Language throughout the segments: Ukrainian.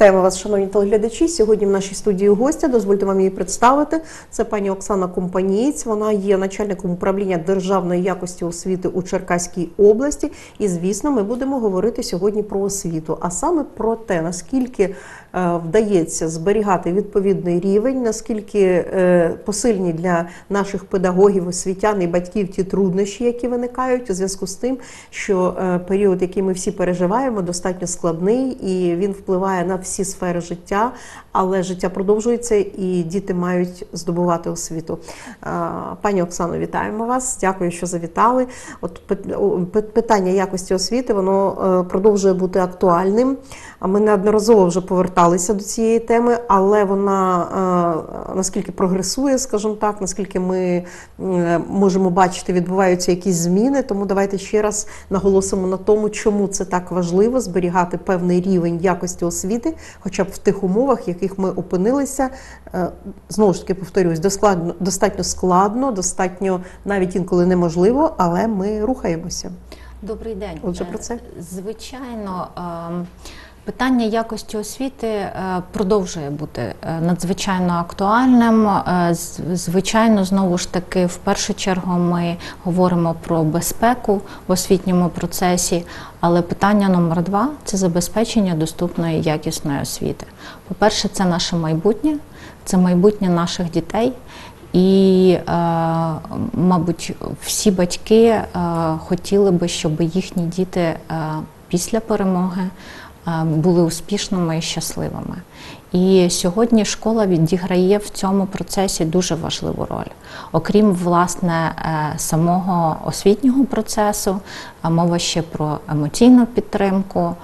Вітаємо вас, шановні телеглядачі. Сьогодні в нашій студії гостя. Дозвольте вам її представити. Це пані Оксана Компанієць. Вона є начальником управління державної якості освіти у Черкаській області. І звісно, ми будемо говорити сьогодні про освіту, а саме про те, наскільки вдається зберігати відповідний рівень, наскільки е, посильні для наших педагогів, освітян і батьків ті труднощі, які виникають у зв'язку з тим, що е, період, який ми всі переживаємо, достатньо складний і він впливає на всі сфери життя, але життя продовжується і діти мають здобувати освіту. Пані Оксано, вітаємо вас. Дякую, що завітали. От питання якості освіти воно е, продовжує бути актуальним. А ми неодноразово вже поверталися до цієї теми, але вона е, наскільки прогресує, скажімо так, наскільки ми е, можемо бачити, відбуваються якісь зміни. Тому давайте ще раз наголосимо на тому, чому це так важливо зберігати певний рівень якості освіти, хоча б в тих умовах, в яких ми опинилися. Е, Знову ж таки повторюсь, достатньо складно, достатньо навіть інколи неможливо, але ми рухаємося. Добрий день. Отже, про це. Звичайно, ем, питання якості освіти е, продовжує бути е, надзвичайно актуальним. Е, Звичайно, знову ж таки, в першу чергу ми говоримо про безпеку в освітньому процесі, але питання номер два це забезпечення доступної якісної освіти. По-перше, це наше майбутнє, це майбутнє наших дітей. І, мабуть, всі батьки хотіли би, щоб їхні діти після перемоги були успішними і щасливими. І сьогодні школа відіграє в цьому процесі дуже важливу роль. Окрім власне е, самого освітнього процесу, мова ще про емоційну підтримку.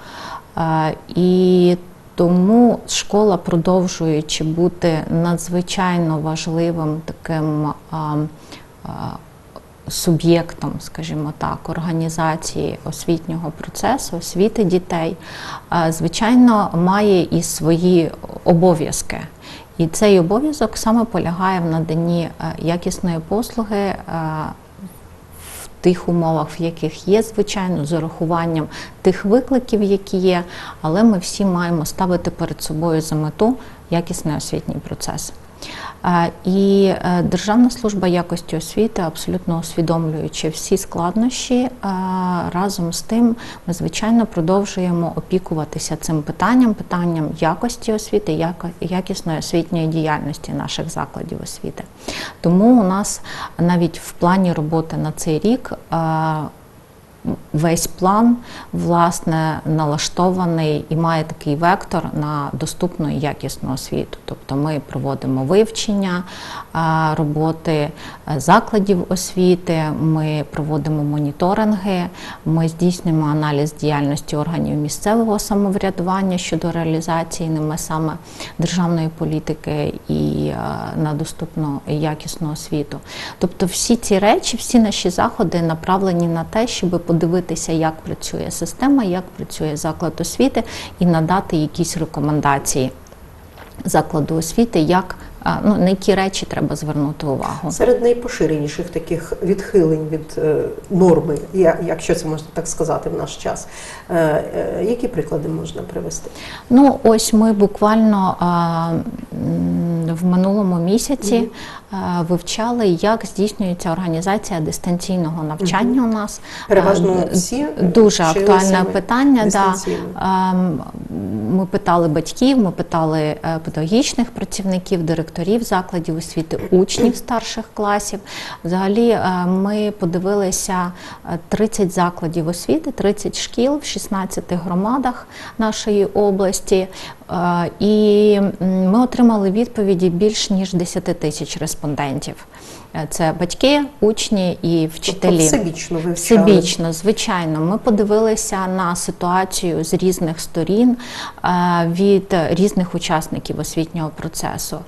Е, І тому школа, продовжуючи бути надзвичайно важливим таким суб'єктом, скажімо так, організації освітнього процесу, освіти дітей, звичайно, має і свої обов'язки. І цей обов'язок саме полягає в наданні е, якісної послуги. е, в тих умовах, в яких є, звичайно, з урахуванням тих викликів, які є, але ми всі маємо ставити перед собою за мету якісний освітній процес. Е, І е, Державна служба якості освіти, абсолютно усвідомлюючи всі складнощі, е, разом з тим ми звичайно продовжуємо опікуватися цим питанням, питанням якості освіти, якісної освітньої діяльності наших закладів освіти. Тому у нас навіть в плані роботи на цей рік. Е, Весь план власне налаштований і має такий вектор на доступну і якісну освіту. Тобто ми проводимо вивчення роботи е, закладів освіти, ми проводимо моніторинги, ми здійснюємо аналіз діяльності органів місцевого самоврядування щодо реалізації ними саме державної політики і е, на доступну і якісну освіту. Тобто, всі ці речі, всі наші заходи направлені на те, щоб подивитися, як працює система, як працює заклад освіти, і надати якісь рекомендації закладу освіти, як ну, на які речі треба звернути увагу. Серед найпоширеніших таких відхилень від е, норми, я- якщо це можна так сказати в наш час, е, е, які приклади можна привести? Ну, ось ми буквально в минулому місяці а, вивчали, як здійснюється організація дистанційного навчання у нас. Переважно всі дуже актуальне питання. Да. дистанційно. А, м, Ми питали батьків, ми питали е, педагогічних працівників, директорів закладів освіти, учнів старших класів. Взагалі, е, ми подивилися е, 30 закладів освіти, 30 шкіл в 16 громадах нашої області. Е, І ми отримали відповіді більш ніж 10 тисяч респондентів. Е, Це батьки, учні і вчителі. Тобто всебічно вивчали. Всебічно, звичайно. Ми подивилися на ситуацію з різних сторін е, від різних учасників освітнього процесу.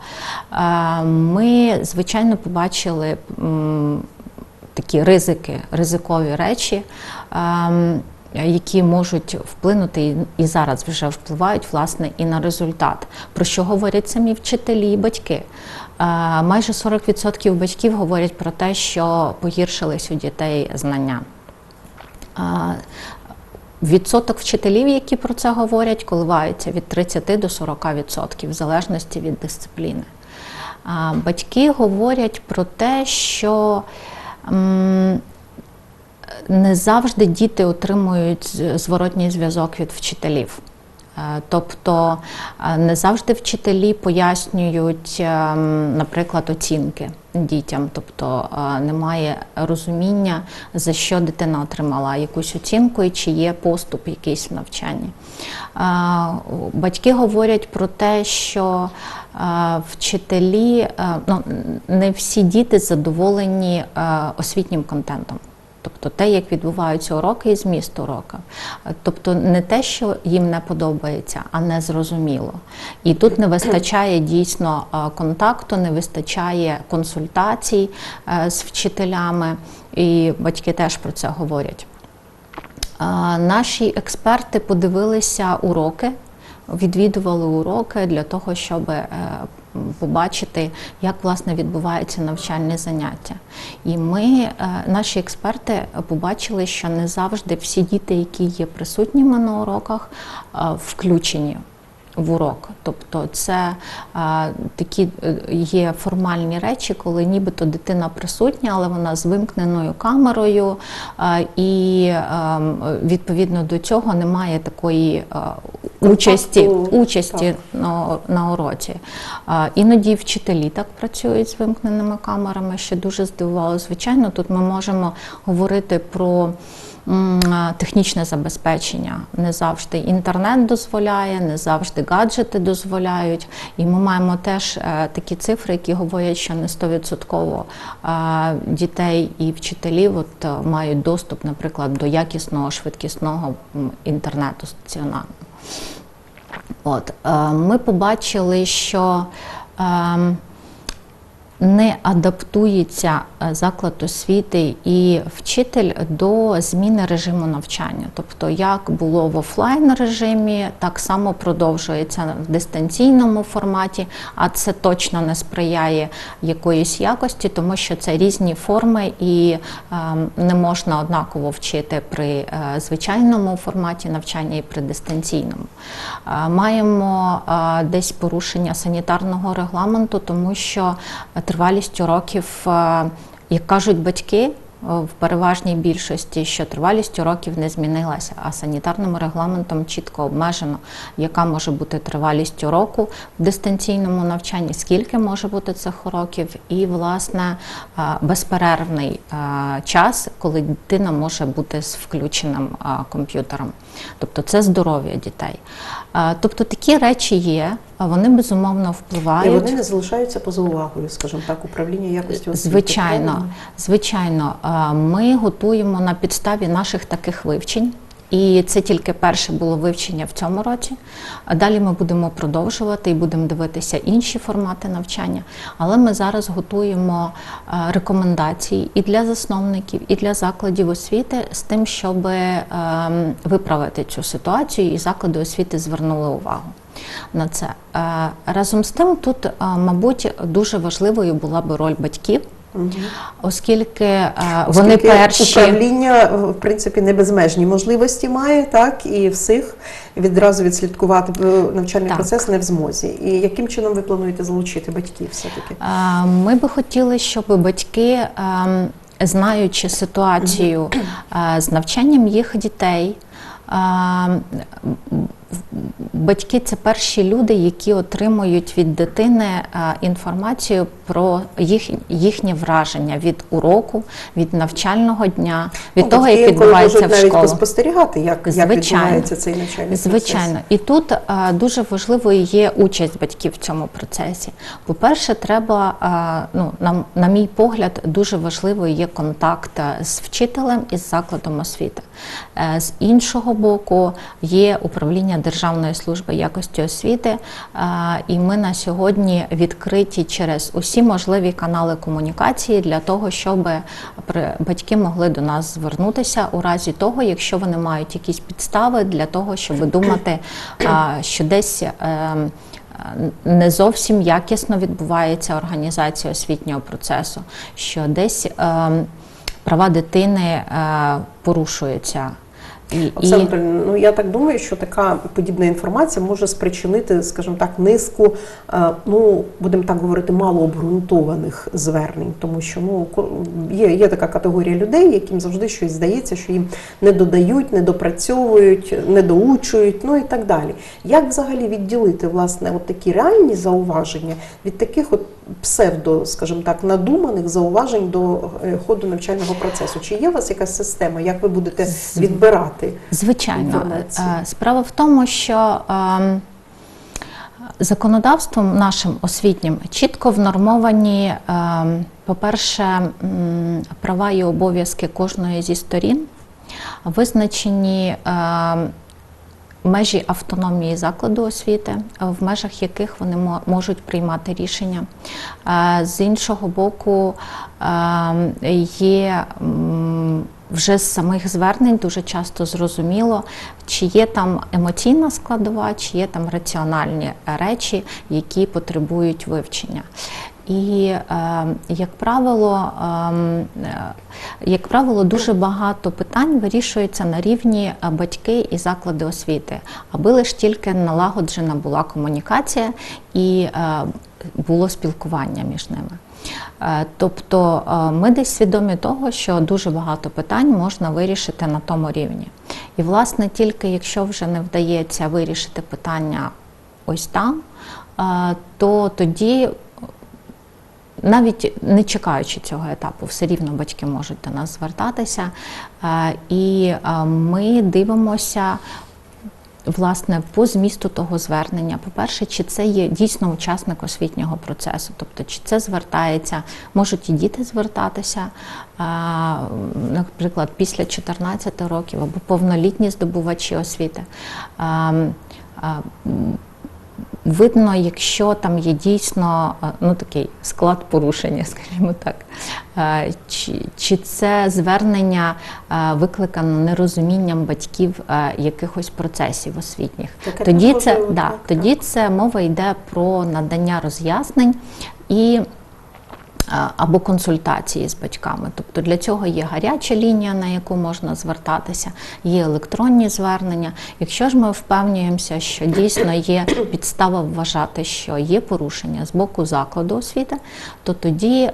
Ми, звичайно, побачили такі ризики, ризикові речі. Ем, Які можуть вплинути і- зараз вже впливають власне і на результат, про що говорять самі вчителі і батьки. Е, Майже 40% батьків говорять про те, що погіршились у дітей знання. Відсоток вчителів, які про це говорять, коливається від 30 до 40 відсотків, в залежності від дисципліни. Батьки говорять про те, що не завжди діти отримують зворотній зв'язок від вчителів. Е, Тобто е, не завжди вчителі пояснюють, ем, наприклад, оцінки дітям, тобто е, немає розуміння, за що дитина отримала якусь оцінку і чи є поступ якийсь в навчанні. Е, Батьки говорять про те, що е, вчителі, е, ну, не всі діти задоволені е, освітнім контентом. Тобто те, як відбуваються уроки і зміст урока. Е, Тобто не те, що їм не подобається, а не зрозуміло. І тут не вистачає дійсно е, контакту, не вистачає консультацій е, з вчителями, і батьки теж про це говорять. Наші експерти подивилися уроки, відвідували уроки для того, щоб побачити, як власне відбувається навчальне заняття. І ми, е, наші експерти, побачили, що не завжди всі діти, які є присутніми на уроках, е, включені в урок. Тобто це а, такі е, є формальні речі, коли нібито дитина присутня, але вона з вимкненою камерою, а, і м, відповідно до цього немає такої а, участі, участі на, на уроці. А, іноді вчителі так працюють з вимкненими камерами, що дуже здивувало. Звичайно, тут ми можемо говорити про технічне забезпечення. Не завжди інтернет дозволяє, не завжди гаджети дозволяють. І ми маємо теж е, такі цифри, які говорять, що не 100% е, дітей і вчителів от, е, мають доступ, наприклад, до якісного швидкісного інтернету стаціонарного. От, е, ми побачили, що ем, не адаптується е, заклад освіти і вчитель до зміни режиму навчання. Тобто, як було в офлайн режимі, так само продовжується в дистанційному форматі, а це точно не сприяє якоїсь якості, тому що це різні форми і ем, не можна однаково вчити при е, звичайному форматі навчання і при дистанційному. Е, Маємо десь порушення санітарного регламенту, тому що тривалість уроків, е, як кажуть батьки, в переважній більшості, що тривалість уроків не змінилася, а санітарним регламентом чітко обмежено, яка може бути тривалість уроку в дистанційному навчанні, скільки може бути цих уроків, і власне е, безперервний е, час, коли дитина може бути з включеним е, комп'ютером. Тобто це здоров'я дітей. Е, Тобто такі речі є, вони безумовно впливають. І вони не залишаються поза увагою, скажімо так, управління якості освіти. Звичайно, звичайно, ми готуємо на підставі наших таких вивчень. І це тільки перше було вивчення в цьому році. Далі ми будемо продовжувати і будемо дивитися інші формати навчання. Але ми зараз готуємо е, рекомендації і для засновників, і для закладів освіти з тим, щоб ем, виправити цю ситуацію, і заклади освіти звернули увагу на це. Е, Разом з тим, тут, е, мабуть, дуже важливою була би роль батьків. Оскільки е, вони Оскільки перші управління е, в принципі не безмежні можливості має, так і всіх відразу відслідкувати навчальний Так. процес не в змозі. І яким чином ви плануєте залучити батьків все таки? Е, Ми би хотіли, щоб батьки, ем, знаючи ситуацію з навчанням їх дітей, ем, батьки це перші люди, які отримують від дитини е, інформацію про їх, їхнє враження від уроку, від навчального дня, від Ну, того, батьки як відбувається в навіть школу. поспостерігати, як, як відбувається цей навчальний Звичайно, процес. і тут е, дуже важливою є участь батьків в цьому процесі. По-перше, треба, е, ну на, на мій погляд, дуже важливою є контакт з вчителем і з закладом освіти. З іншого боку, є управління Державної служби якості освіти, е, і ми на сьогодні відкриті через усі можливі канали комунікації для того, щоб батьки могли до нас звернутися у разі того, якщо вони мають якісь підстави для того, щоб думати, що десь. ем, Не зовсім якісно відбувається організація освітнього процесу, що десь ем, права дитини е, порушуються. І, Оксана і ну я так думаю, що така подібна інформація може спричинити, скажімо так, низку, е, ну будемо так говорити, малообґрунтованих звернень, тому що ну є, є така категорія людей, яким завжди щось здається, що їм не додають, не допрацьовують, не доучують, ну і так далі. Як взагалі відділити власне от такі реальні зауваження від таких от псевдо, скажімо так, надуманих зауважень до е, ходу навчального процесу? Чи є у вас якась система, як ви будете відбирати? Звичайно. Е, справа в тому, що ем, законодавством нашим освітнім чітко внормовані, по-перше, права і обов'язки кожної зі сторін, визначені межі автономії закладу освіти, в межах яких вони можуть приймати рішення. Е, З іншого боку, ем, є вже з самих звернень дуже часто зрозуміло, чи є там емоційна складова, чи є там раціональні речі, які потребують вивчення. І, е, як правило, ем, е, як правило, дуже багато питань вирішується на рівні е, батьки і заклади освіти, аби лише тільки налагоджена була комунікація і е, було спілкування між ними. Е, Тобто е, ми десь свідомі того, що дуже багато питань можна вирішити на тому рівні. І, власне, тільки якщо вже не вдається вирішити питання ось там, е, то тоді навіть не чекаючи цього етапу, все рівно батьки можуть до нас звертатися, Е, і е, ми дивимося. Власне, по змісту того звернення, по-перше, чи це є дійсно учасник освітнього процесу, тобто чи це звертається, можуть і діти звертатися, е, наприклад, після 14 років або повнолітні здобувачі освіти. Видно, якщо там є дійсно е, ну, такий склад порушення, скажімо так, Е, чи, чи це звернення е, викликано нерозумінням батьків якихось процесів освітніх. так, Тоді це, можливо, да, так, тоді це мова йде про надання роз'яснень і або консультації з батьками. Тобто для цього є гаряча лінія, на яку можна звертатися, є електронні звернення. Якщо ж ми впевнюємося, що дійсно є підстава вважати, що є порушення з боку закладу освіти, то тоді е,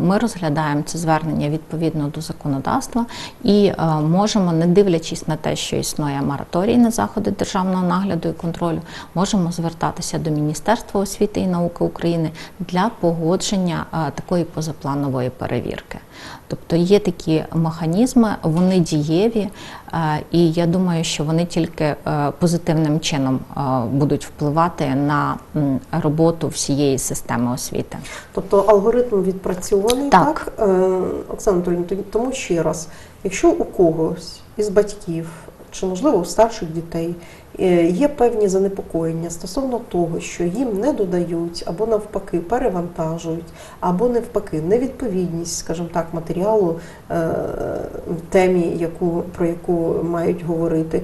ми розглядаємо це звернення відповідно до законодавства і е, можемо, не дивлячись на те, що існує мораторій на заходи державного нагляду і контролю, можемо звертатися до Міністерства освіти і науки України для погодження е, такої позапланової перевірки. Тобто є такі механізми, вони дієві, е, і я думаю, що вони тільки е, позитивним чином е, будуть впливати на роботу всієї системи освіти. Тобто алгоритм відпрацьований, Так. так? Оксана Анатолійовна, тоді- тому ще раз, якщо у когось із батьків, чи можливо у старших дітей, е, є певні занепокоєння стосовно того, що їм не додають, або навпаки перевантажують, або навпаки невідповідність, скажімо так, матеріалу е, темі, яку, про яку мають говорити.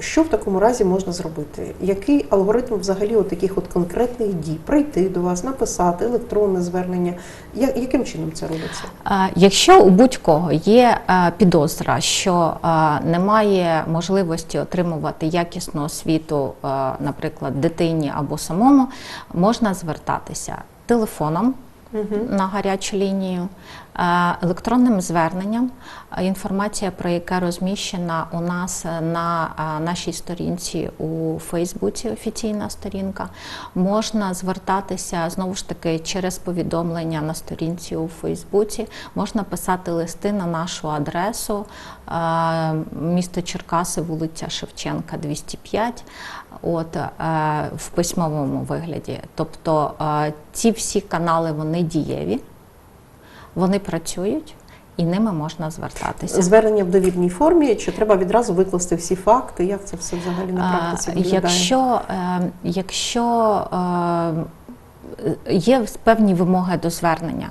Що в такому разі можна зробити? Який алгоритм взагалі от таких от конкретних дій? Прийти до вас, написати електронне звернення? Я- яким чином це робиться? Якщо у будь-кого є підозра, що немає можливості отримувати якісну освіту, наприклад, дитині або самому, можна звертатися телефоном на гарячу лінію, е, електронним зверненням, е, інформація про яке розміщена у нас е, на нашій сторінці у Фейсбуці, офіційна сторінка. Можна звертатися знову ж таки через повідомлення на сторінці у Фейсбуці, можна писати листи на нашу адресу місто Черкаси, вулиця Шевченка, 205 от, е, в письмовому вигляді. Тобто е, ці всі канали вони дієві, вони працюють і ними можна звертатися. Звернення в довільній формі, чи треба відразу викласти всі факти? Як це все взагалі на практиці виглядає? Якщо, е, якщо є певні вимоги до звернення,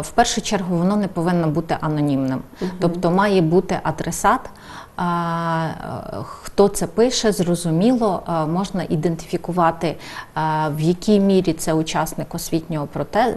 в першу чергу воно не повинно бути анонімним. Тобто має бути адресат, хто це пише, зрозуміло, е, можна ідентифікувати, е, в якій мірі це учасник освітнього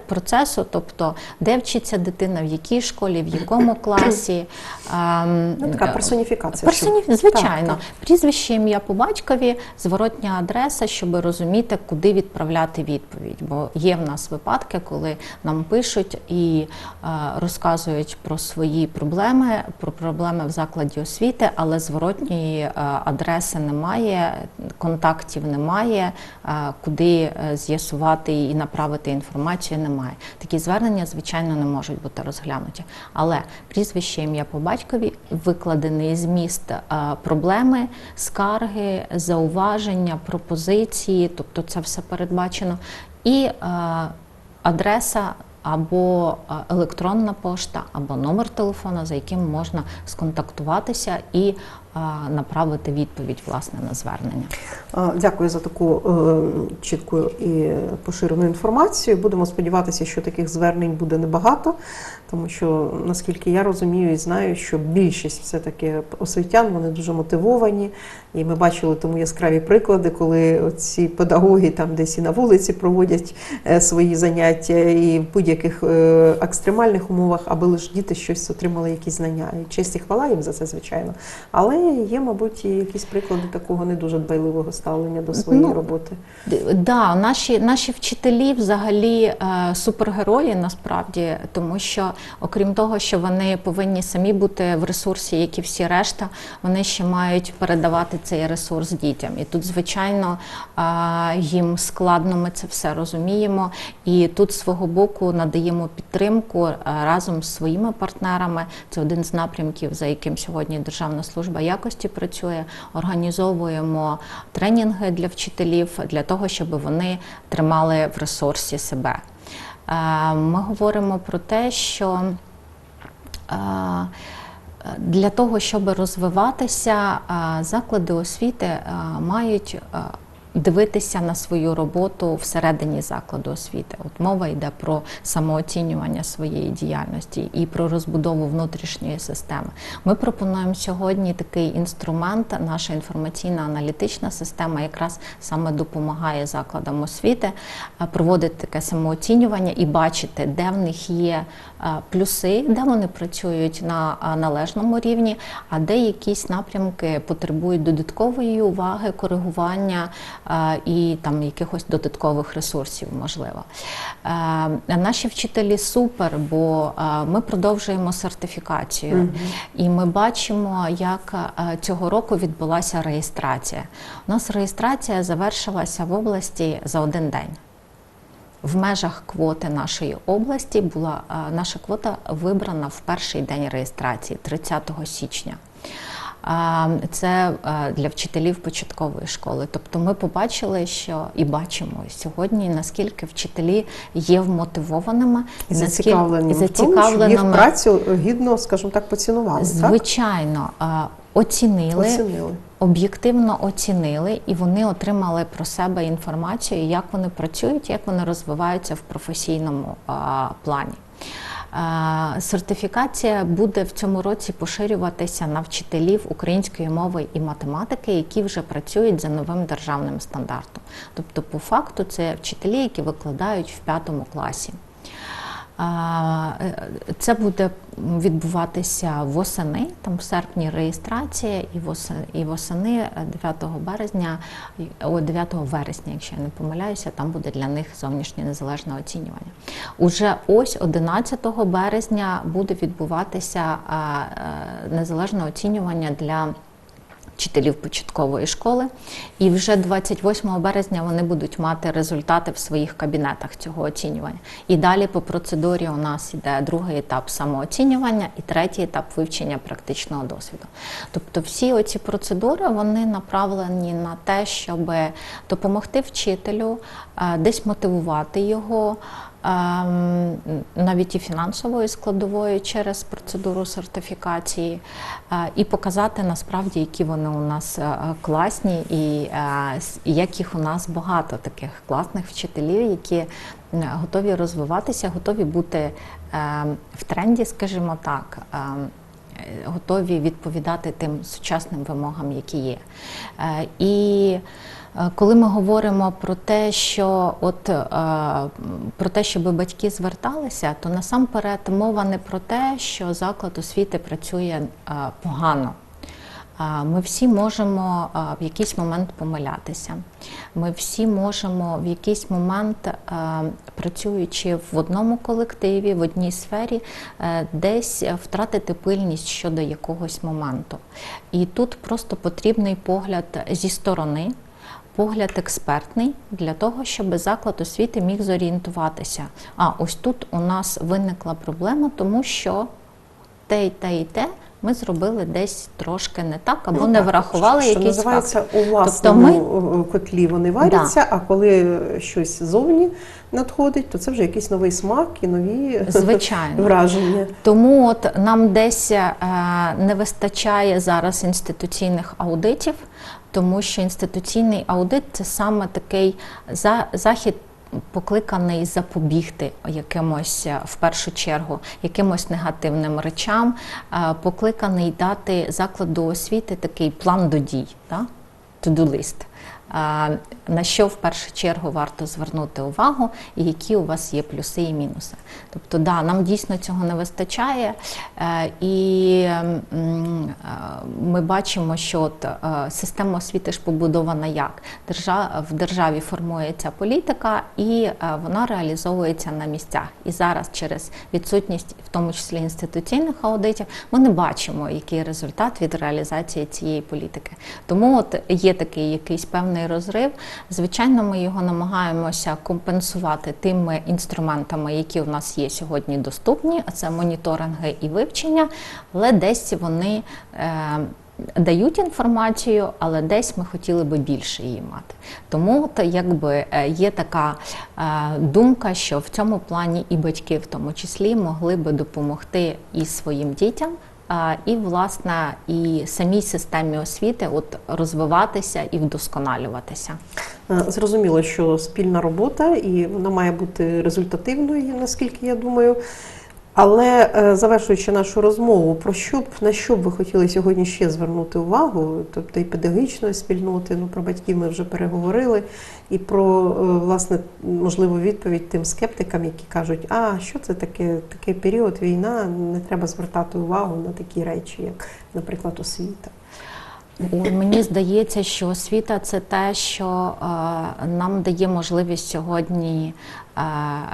процесу, тобто де вчиться дитина, в якій школі, в якому класі. ем, Ну, така е, персоніфікація. Персоні... Звичайно, Так, прізвище ім'я по батькові, зворотня адреса, щоб розуміти, куди відправляти відповідь. Бо є в нас випадки, коли нам пишуть і е, розказують про свої проблеми, про проблеми в закладі освіти, але зворотньої е, адреси немає, контактів немає, е, куди е, з'ясувати і направити інформацію немає. Такі звернення, звичайно, не можуть бути розглянуті. Але прізвище ім'я по батькові викладений зміст проблеми, скарги, зауваження, пропозиції, тобто це все передбачено, і адреса. Або е, електронна пошта, або номер телефона, за яким можна сконтактуватися і направити відповідь власне на звернення. Дякую за таку е, чітку і поширену інформацію. Будемо сподіватися, що таких звернень буде небагато, тому що наскільки я розумію і знаю, що більшість все-таки освітян вони дуже мотивовані, і ми бачили тому яскраві приклади, коли ці педагоги там десь і на вулиці проводять е, свої заняття, і в будь-яких е, екстремальних умовах, аби лише діти щось отримали, якісь знання. І честь і хвала їм за це, звичайно. Але є, мабуть, і якісь приклади такого не дуже дбайливого ставлення до своєї Ну, роботи. Да, наші, наші вчителі взагалі е, супергерої насправді, тому що окрім того, що вони повинні самі бути в ресурсі, як і всі решта, вони ще мають передавати цей ресурс дітям. І тут, звичайно, е, їм складно, ми це все розуміємо. І тут свого боку надаємо підтримку е, разом з своїми партнерами. Це один з напрямків, за яким сьогодні Державна служба якості працює. Організовуємо тренінги для вчителів для того, щоб вони тримали в ресурсі себе. Е, Ми говоримо про те, що е, для того, щоб розвиватися, е, заклади освіти мають дивитися на свою роботу всередині закладу освіти. От мова йде про самооцінювання своєї діяльності і про розбудову внутрішньої системи. Ми пропонуємо сьогодні такий інструмент, наша інформаційна аналітична система, якраз саме допомагає закладам освіти е, проводити таке самооцінювання і бачити, де в них є е, плюси, де вони працюють на е, належному рівні, а де якісь напрямки потребують додаткової уваги, коригування і там якихось додаткових ресурсів, можливо. Наші вчителі супер, бо ми продовжуємо сертифікацію, і ми бачимо, як цього року відбулася реєстрація. У нас реєстрація завершилася в області за один день. В межах квоти нашої області була наша квота вибрана в перший день реєстрації, 30 січня. Це е, для вчителів початкової школи. Тобто ми побачили, що і бачимо сьогодні, наскільки вчителі є вмотивованими І зацікавлені і в тому, їх працю гідно, скажімо так, поцінували. Звичайно, е, оцінили, Оцінили. об'єктивно оцінили, і вони отримали про себе інформацію, як вони працюють, як вони розвиваються в професійному а, плані. Сертифікація буде в цьому році поширюватися на вчителів української мови і математики, які вже працюють за новим державним стандартом. Тобто, по факту, це вчителі, які викладають в п'ятому класі. Е, Це буде відбуватися восени, там в серпні реєстрація, і восени, і е, 9 березня, і- о 9 вересня, якщо я не помиляюся, там буде для них зовнішнє незалежне оцінювання. Уже ось 11 березня буде відбуватися е, незалежне оцінювання для вчителів початкової школи. І вже 28 березня вони будуть мати результати в своїх кабінетах цього оцінювання. І далі по процедурі у нас йде другий етап самооцінювання і третій етап вивчення практичного досвіду. Тобто всі оці процедури вони направлені на те, щоб допомогти вчителю, е, десь мотивувати його. Ем, Навіть і фінансовою складовою через процедуру сертифікації, е, і показати насправді, які вони у нас е, класні, і е, с- і як їх у нас багато таких класних вчителів, які готові розвиватися, готові бути е, в тренді, скажімо так. Ем, готові відповідати тим сучасним вимогам, які є. І коли ми говоримо про те, що от е, про те, щоб батьки зверталися, то насамперед мова не про те, що заклад освіти працює е, погано. Ми всі можемо в якийсь момент помилятися. Ми всі можемо в якийсь момент, працюючи в одному колективі, в одній сфері, е, десь втратити пильність щодо якогось моменту. І тут просто потрібний погляд зі сторони. Погляд експертний для того, щоб заклад освіти міг зорієнтуватися. А ось тут у нас виникла проблема, тому що те і те і те ми зробили десь трошки не так, або Ну, не так, врахували що, якісь що називається факти. у власному ми- е, котлі вони варяться, а коли щось зовні надходить, то це вже якийсь новий смак і нові Звичайно. враження. Тому от нам десь е, не вистачає зараз інституційних аудитів, тому що інституційний аудит це саме такий за, захід. Покликаний запобігти якимось е, в першу чергу якимось негативним речам, е, покликаний дати закладу освіти такий план до дій, to-do list. На що в першу чергу варто звернути увагу, і які у вас є плюси і мінуси. Тобто, да, нам дійсно цього не вистачає, е, і е, ми бачимо, що от, е, система освіти ж побудована як в державі формується політика, і вона реалізовується на місцях. І зараз через відсутність, в тому числі інституційних аудитів, ми не бачимо, який результат від реалізації цієї політики. Тому от є такий якийсь певний розрив. Звичайно, ми його намагаємося компенсувати тими інструментами, які у нас є сьогодні доступні, а це моніторинги і вивчення, але десь вони. Е, Дають інформацію, але десь ми хотіли би більше її мати. Тому от, якби е, є така е, думка, що в цьому плані і батьки, в тому числі, могли би допомогти і своїм дітям, і власне і самій системі освіти от розвиватися і вдосконалюватися. Е, Зрозуміло, що спільна робота і вона має бути результативною, наскільки я думаю. Але е, завершуючи нашу розмову, про що б на що б ви хотіли сьогодні ще звернути увагу? Тобто і педагогічної спільноти, ну про батьків ми вже переговорили, і про е, власне можливу відповідь тим скептикам, які кажуть, а що це таке, такий період, війна, не треба звертати увагу на такі речі, як, наприклад, освіта. Мені здається, що освіта це те, що е, нам дає можливість сьогодні е,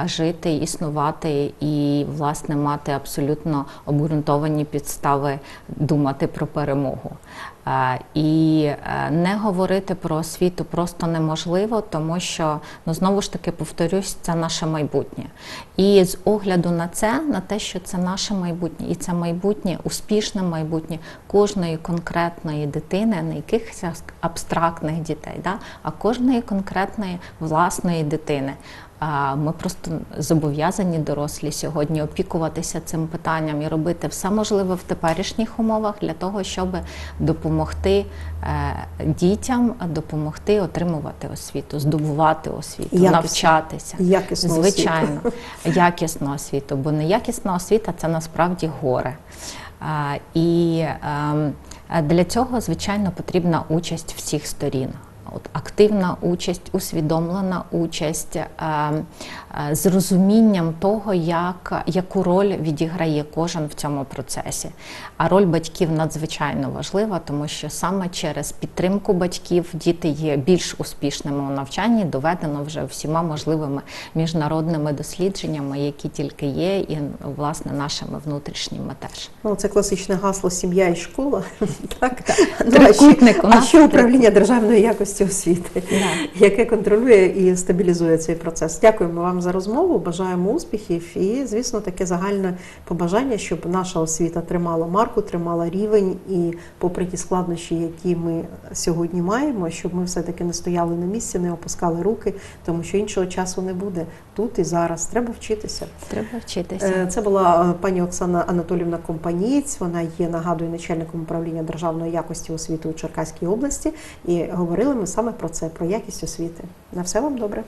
жити, існувати і, власне, мати абсолютно обґрунтовані підстави думати про перемогу. І е, не говорити про освіту просто неможливо, тому що ну знову ж таки повторюсь, це наше майбутнє. І з огляду на це, на те, що це наше майбутнє, і це майбутнє, успішне майбутнє кожної конкретної дитини, не якихось абстрактних дітей, да, а кожної конкретної власної дитини. Ми просто зобов'язані дорослі сьогодні опікуватися цим питанням і робити все можливе в теперішніх умовах для того, щоб допомогти е, дітям, допомогти отримувати освіту, здобувати освіту, Якісно. навчатися. Якісну освіту. Звичайно, якісну освіту, бо неякісна освіта це насправді горе. І ем, для цього, звичайно, потрібна участь всіх сторін. От активна участь, усвідомлена участь е, е, з розумінням того, як, яку роль відіграє кожен в цьому процесі. А роль батьків надзвичайно важлива, тому що саме через підтримку батьків діти є більш успішними у навчанні, доведено вже всіма можливими міжнародними дослідженнями, які тільки є, і власне нашими внутрішніми теж. Ну, це класичне гасло сім'я і школа. Так? Ну, а ще управління державної якості освіти, Да. яке контролює і стабілізує цей процес. Дякуємо вам за розмову. Бажаємо успіхів і, звісно, таке загальне побажання, щоб наша освіта тримала марку, тримала рівень, і попри ті складнощі, які ми сьогодні маємо, щоб ми все-таки не стояли на місці, не опускали руки, тому що іншого часу не буде тут і зараз. Треба вчитися. Треба вчитися. Е, Це була е, пані Оксана Анатолівна Компанієць. Вона є, нагадую, начальником управління державної якості освіти у Черкаській області. І говорили ми саме про це, про якість освіти. На все вам добре.